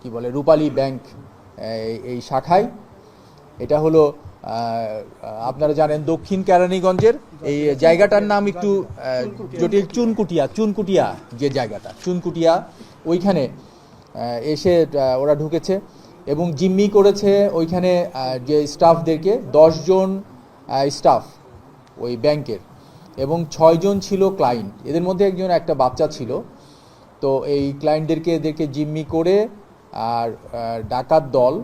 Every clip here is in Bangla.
কি বলে, রূপালী ব্যাংক এই- শাখায়। এটা হলো আপনারা জানেন দক্ষিণ কেরানীগঞ্জের, এই জায়গাটার নাম একটু জটিল, চুনকুটিয়া চুনকুটিয়া যে জায়গাটা, চুনকুটিয়া, ওইখানে এসে ওরা ঢুকেছে এবং জিম্মি করেছে ওইখানে যে স্টাফদেরকে জন স্টাফ ওই ব্যাংকের এবং ছয়জন ছিল ক্লায়েন্ট। এদের মধ্যে একজন একটা বাচ্চা ছিল। তো এই ক্লায়েন্টদেরকে এদেরকে জিম্মি করে আর ডাকাত দল।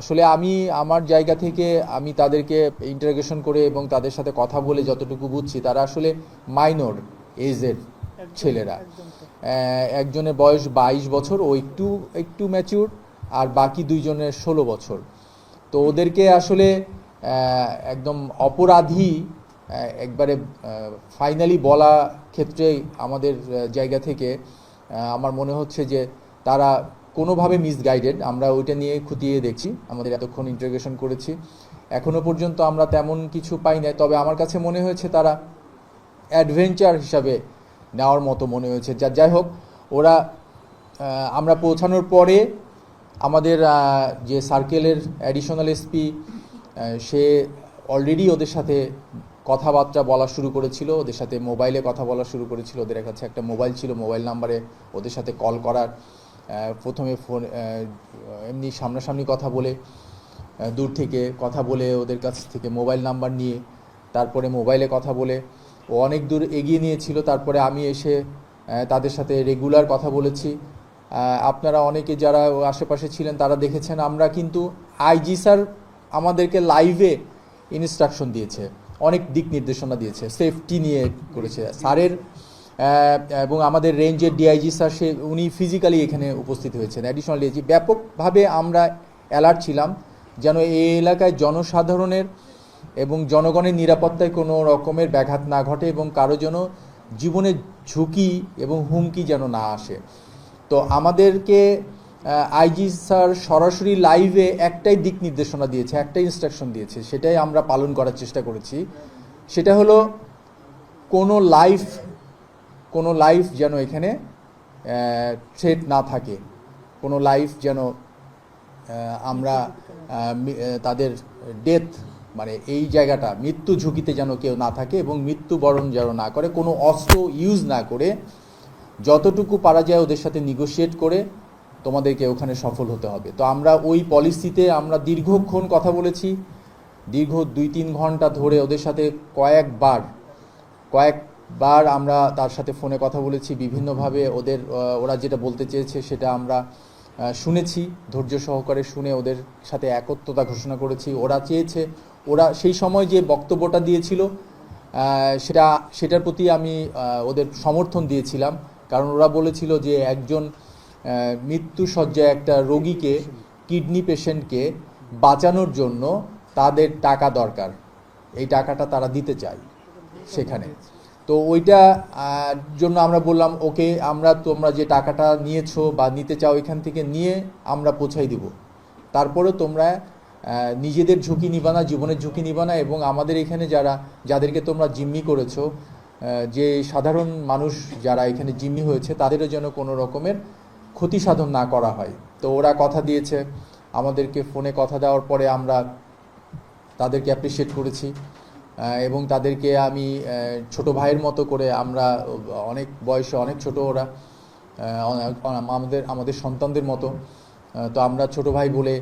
আসলে আমি আমার জায়গা থেকে আমি তাদেরকে ইন্টারোগেশন করে এবং তাদের সাথে কথা বলে যতটুকু বুঝছি তারা আসলে মাইনর এজের ছেলেরা। একজনের বয়স বাইশ বছর ও একটু একটু ম্যাচিউর আর বাকি দুইজনের ষোলো বছর। তো ওদেরকে আসলে একদম অপরাধী একবারে ফাইনালি বলা ক্ষেত্রে আমাদের জায়গা থেকে আমার মনে হচ্ছে যে তারা কোনোভাবে মিসগাইডেড আমরা ওইটা নিয়ে খুঁটিয়ে দেখছি, আমাদের এতক্ষণ ইন্টারোগেশন করেছি। এখনও পর্যন্ত আমরা তেমন কিছু পাই নাই, তবে আমার কাছে মনে হয়েছে তারা অ্যাডভেঞ্চার হিসাবে নেওয়ার মতো মনে হয়েছে। যা, যাই হোক, ওরা আমরা পৌঁছানোর পরে আমাদের যে সার্কেলের অ্যাডিশনাল এসপি সে অলরেডি ওদের সাথে কথাবার্তা বলা শুরু করেছিল, ওদের সাথে মোবাইলে কথা বলা শুরু করেছিল, ওদের কাছে একটা মোবাইল ছিল, মোবাইল নাম্বারে ওদের সাথে কল করার প্রথমে ফোন এমনি সামনাসামনি কথা বলে দূর থেকে কথা বলে ওদের কাছ থেকে মোবাইল নাম্বার নিয়ে, তারপরে মোবাইলে কথা বলে, ও অনেক দূর এগিয়ে নিয়েছিল, তারপরে আমি এসে তাদের সাথে রেগুলার কথা বলেছি। আপনারা অনেকে যারা আশেপাশে ছিলেন, তারা দেখেছেন, আমরা কিন্তু আইজি স্যার আমাদেরকে লাইভে ইনস্ট্রাকশন দিয়েছে। অনেক দিক নির্দেশনা দিয়েছে। সেফটি নিয়ে করেছে। স্যারের এবং আমাদের রেঞ্জের ডিআইজি স্যার সে, উনি ফিজিক্যালি এখানে উপস্থিত হয়েছেন। অ্যাডিশনাল ডিআইজি ব্যাপকভাবে আমরা অ্যালার্ট ছিলাম যেন এই এলাকায় জনসাধারণের এবং জনগণের নিরাপত্তায় কোনো রকমের ব্যাঘাত না ঘটে এবং কারও যেন জীবনের ঝুঁকি এবং হুমকি যেন না আসে। তো আমাদেরকে আইজি স্যার সরাসরি লাইভে একটাই দিক নির্দেশনা দিয়েছে, একটাই ইনস্ট্রাকশন দিয়েছে, সেটাই আমরা পালন করার চেষ্টা করেছি। সেটা হলো কোনো লাইফ কোনো লাইফ যেন এখানে থ্রেড না থাকে। কোনো লাইফ যেন আমরা তাদের ডেথ মানে এই জায়গাটা, মৃত্যু ঝুঁকিতে যেন কেউ না থাকে এবং মৃত্যুবরণ যেন না করে, কোনো অস্ত্র ইউজ না করে, যতটুকু পারা যায় ওদের সাথে নিগোশিয়েট করে তোমাদেরকে ওখানে সফল হতে হবে। তো আমরা ওই পলিসিতে আমরা দীর্ঘক্ষণ কথা বলেছি। দীর্ঘ দুই তিন ঘণ্টা ধরে ওদের সাথে কয়েকবার কয়েকবার আমরা তার সাথে ফোনে কথা বলেছি। বিভিন্নভাবে ওদের ওরা যেটা বলতে চেয়েছে সেটা আমরা শুনেছি। ধৈর্য সহকারে শুনে ওদের সাথে একত্রতা ঘোষণা করেছি। ওরা চেয়েছে, ওরা সেই সময় যে বক্তব্যটা দিয়েছিল সেটা, সেটার প্রতি আমি ওদের সমর্থন দিয়েছিলাম। কারণ ওরা বলেছিল যে একজন মৃত্যুসজ্জায় একটা রোগীকে, কিডনি পেশেন্টকে বাঁচানোর জন্য তাদের টাকা দরকার। এই টাকাটা তারা দিতে চায় সেখানে। তো ওইটা জন্য আমরা বললাম, ওকে, আমরা, তোমরা যে টাকাটা নিয়েছো বা নিতে চাও এখান থেকে নিয়ে আমরা পৌঁছাই দিব। তারপরে তোমরা নিজেদের ঝুঁকি নিবা না, জীবনের ঝুঁকি নিবা না এবং আমাদের এখানে যারা, যাদেরকে তোমরা জিম্মি করেছ যে সাধারণ মানুষ যারা এখানে জিম্মি হয়েছে, তাদেরও যেন কোনো রকমের ক্ষতি সাধন না করা হয়। তো ওরা কথা দিয়েছে, আমাদেরকে ফোনে কথা দেওয়ার পরে আমরা তাদেরকে অ্যাপ্রিসিয়েট করেছি। এবং তাদেরকে আমি ছোট ভাইয়ের মতো করে আমরা অনেক বয়সে অনেক ছোট ওরা আমাদের আমাদের সন্তানদের মতো। তো আমরা ছোট ভাই বলে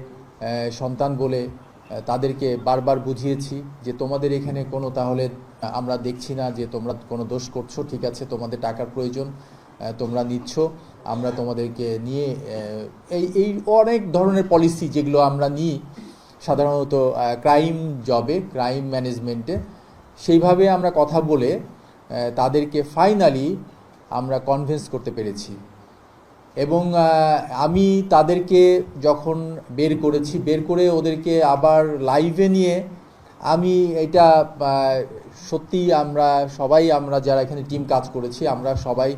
সন্তান বলে তাদেরকে বারবার বুঝিয়েছি যে তোমাদের এখানে কোনো তাহলে আমরা দেখছি না যে তোমরা কোনো দোষ করছ, ঠিক আছে, তোমাদের টাকার প্রয়োজন তোমরা নিচ্ছ। আমরা তোমাদেরকে নিয়ে এই এই অনেক ধরনের পলিসি যেগুলো আমরা নিই, সাধারণত ক্রাইম জবে ক্রাইম ম্যানেজমেন্টে সেইভাবে আমরা কথা বলে তাদেরকে ফাইনালি আমরা কনভিন্স করতে পেরেছি। এবং আমি তাদেরকে যখন বের করেছি, বের করে ওদেরকে আবার লাইভে নিয়ে, আমি এটা সত্যি আমরা সবাই, আমরা যারা এখানে টিম কাজ করেছি, আমরা সবাই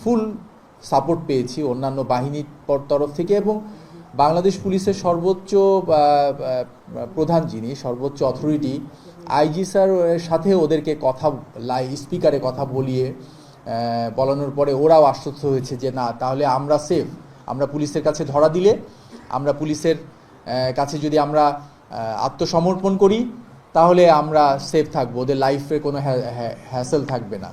ফুল সাপোর্ট পেয়েছি অন্যান্য বাহিনীর তরফ থেকে এবং বাংলাদেশ পুলিশের সর্বোচ্চ প্রধান যিনি, সর্বোচ্চ অথরিটি আইজি স্যার সাথে ওদেরকে কথা, লাই স্পিকারে কথা বলিয়ে বলানোর পরে ওরাও আশ্বস্ত হয়েছে যে না, তাহলে আমরা সেফ আমরা পুলিশের কাছে ধরা দিলে, আমরা পুলিশের কাছে যদি আমরা আত্মসমর্পণ করি, তাহলে আমরা সেফ থাকব, ওদের লাইফে কোনো হ্যাসেল থাকবে না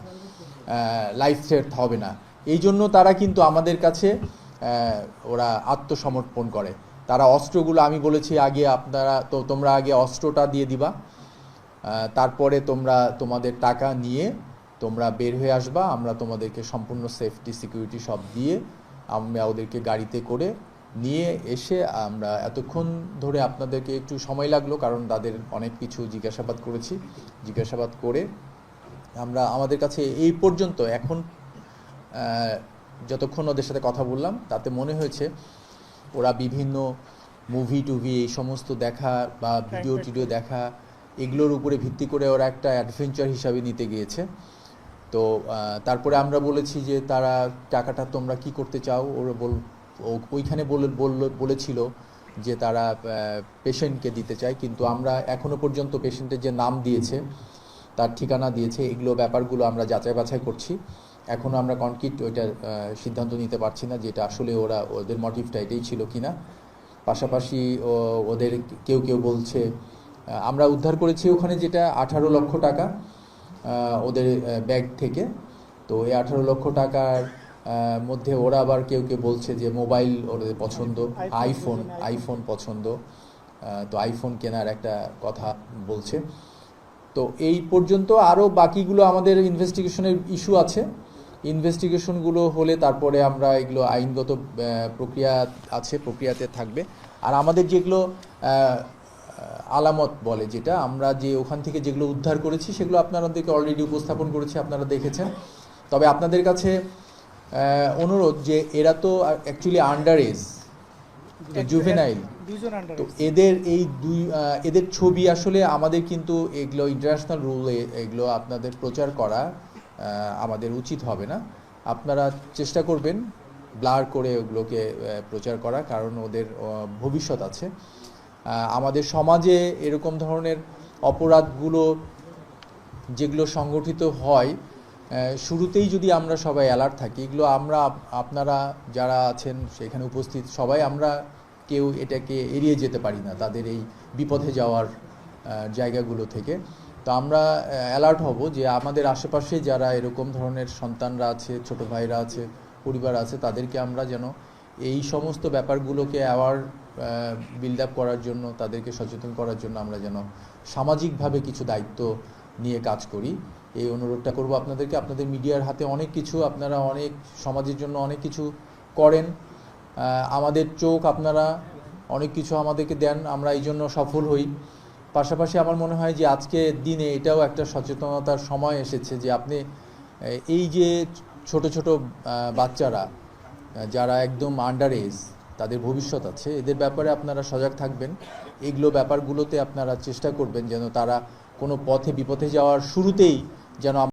লাইফ সেট হবে না। এই জন্য তারা কিন্তু আমাদের কাছে ওরা আত্মসমর্পণ করে। তারা অস্ত্রগুলো, আমি বলেছি আগে আপনারা, তো তোমরা আগে অস্ত্রটা দিয়ে দিবা তারপরে তোমরা তোমাদের টাকা নিয়ে তোমরা বের হয়ে আসবা, আমরা তোমাদেরকে সম্পূর্ণ সেফটি সিকিউরিটি সব দিয়ে আমরা ওদেরকে গাড়িতে করে নিয়ে এসে আমরা এতক্ষণ ধরে আপনাদেরকে একটু সময় লাগল, কারণ তাদের অনেক কিছু জিজ্ঞাসাবাদ করেছি। জিজ্ঞাসাবাদ করে আমরা, আমাদের কাছে এই পর্যন্ত। এখন যতক্ষণ ওদের সাথে কথা বললাম তাতে মনে হয়েছে ওরা বিভিন্ন মুভি টুভি এই সমস্ত দেখা বা ভিডিও টিডিও দেখা এগুলোর উপরে ভিত্তি করে ওরা একটা অ্যাডভেঞ্চার হিসাবে নিতে গিয়েছে। তো তারপরে আমরা বলেছি যে তারা টাকাটা তোমরা কি করতে চাও? ওরা বল ওইখানে বলে বলল বলেছিল যে তারা পেশেন্টকে দিতে চায় কিন্তু আমরা এখনও পর্যন্ত পেশেন্টের যে নাম দিয়েছে তার ঠিকানা দিয়েছে এগুলো ব্যাপারগুলো আমরা যাচাই বাছাই করছি। এখনও আমরা কনক্রিট ওইটার সিদ্ধান্ত নিতে পারছি না যেটা আসলে ওরা ওদের মোটিভটা এটাই ছিল কি না পাশাপাশি ও- ওদের কেউ কেউ বলছে আমরা উদ্ধার করেছি ওখানে যেটা আঠারো লক্ষ টাকা ওদের ব্যাগ থেকে। তো এই আঠারো লক্ষ টাকার মধ্যে ওরা আবার কেউ কেউ বলছে যে মোবাইল ওদের পছন্দ আইফোন আইফোন পছন্দ। তো আইফোন কেনার একটা কথা বলছে। তো এই পর্যন্ত আরও বাকিগুলো আমাদের ইনভেস্টিগেশনের ইস্যু আছে। ইনভেস্টিগেশনগুলো হলে তারপরে আমরা এগুলো আইনগত প্রক্রিয়া আছে প্রক্রিয়াতে থাকবে। আর আমাদের যেগুলো আলামত বলে যেটা আমরা যে ওখান থেকে যেগুলো উদ্ধার করেছি সেগুলো আপনাদেরকে অলরেডি উপস্থাপন করেছি আপনারা দেখেছেন। তবে আপনাদের কাছে অনুরোধ যে এরা তো অ্যাকচুয়ালি আন্ডার এজ জুভেনাইল তো এদের এই দুই এদের ছবি আসলে আমাদের কিন্তু এগুলো ইন্টারন্যাশনাল রুলে এগুলো আপনাদের প্রচার করা আমাদের উচিত হবে না। আপনারা চেষ্টা করবেন ব্লার করে ওগুলোকে প্রচার করা কারণ ওদের ভবিষ্যৎ আছে। আমাদের সমাজে এরকম ধরনের অপরাধগুলো যেগুলো সংগঠিত হয় শুরুতেই যদি আমরা সবাই অ্যালার্ট থাকি, এগুলো আমরা আপনারা যারা আছেন সেখানে উপস্থিত, সবাই আমরা কেউ এটাকে এড়িয়ে যেতে পারি না তাদের এই বিপথে যাওয়ার জায়গাগুলো থেকে। তো আমরা অ্যালার্ট হব যে আমাদের আশেপাশে যারা এরকম ধরনের সন্তানরা আছে, ছোট ভাইরা আছে, পরিবার আছে, তাদেরকে আমরা যেন এই সমস্ত ব্যাপারগুলোকে অ্যাওয়ার বিল্ড আপ করার জন্য, তাদেরকে সচেতন করার জন্য আমরা যেন সামাজিকভাবে কিছু দায়িত্ব নিয়ে কাজ করি। এই অনুরোধটা করব আপনাদেরকে। আপনাদের মিডিয়ার হাতে অনেক কিছু, আপনারা অনেক, সমাজের জন্য অনেক কিছু করেন। আমাদের চোখ আপনারা অনেক কিছু আমাদেরকে দেন, আমরা এই জন্য সফল হই। পাশাপাশি আমার মনে হয় যে আজকে দিনে এটাও একটা সচেতনতার সময় এসেছে যে আপনি এই যে ছোট ছোট বাচ্চারা, যারা একদম আন্ডার এজ তাদের ভবিষ্যৎ আছে, এদের ব্যাপারে আপনারা সজাগ থাকবেন। এগুলো ব্যাপারগুলোতে আপনারা চেষ্টা করবেন যেন তারা কোনো পথে বিপথে যাওয়ার শুরুতেই যেন